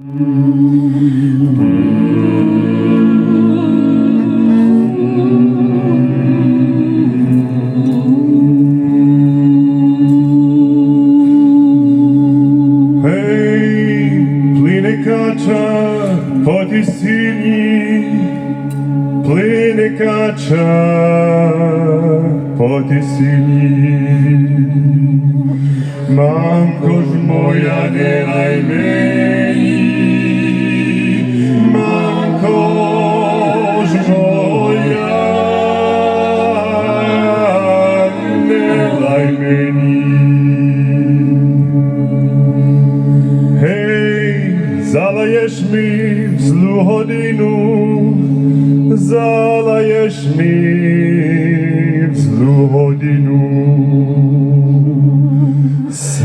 Гей, плине кача по тисині, плине кача по тисині. Мамко ж моя, не лай мені, мамко ж моя, не лай мені. Гей, залаєш ми в злу годину, залаєш ми в злу годину.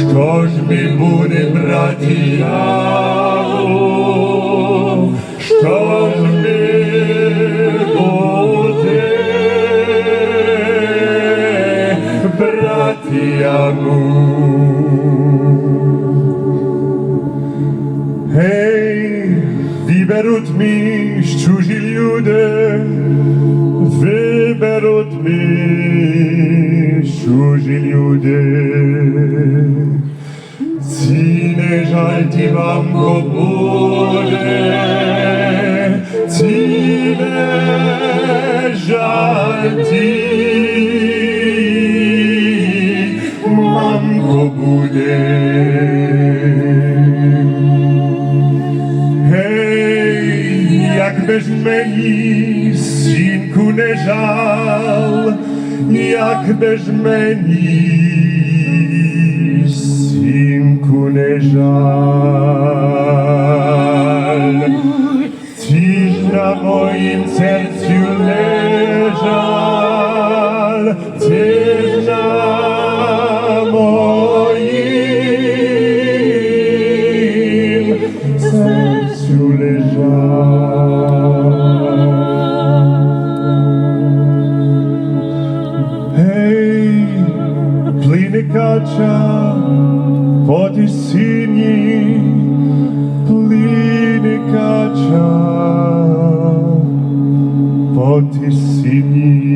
Що ж ми буде, братія? Що ж ми буде, братія? Гей, виберуть ми чужі люди, виберуть ми чужі люди. Ці не жаль ті вам буде, ці не жаль ті, мамко буде. Гей, як без мені, сінку не жал, як без мені, сінку не жаль. Кача по тисині, плине кача по тисині.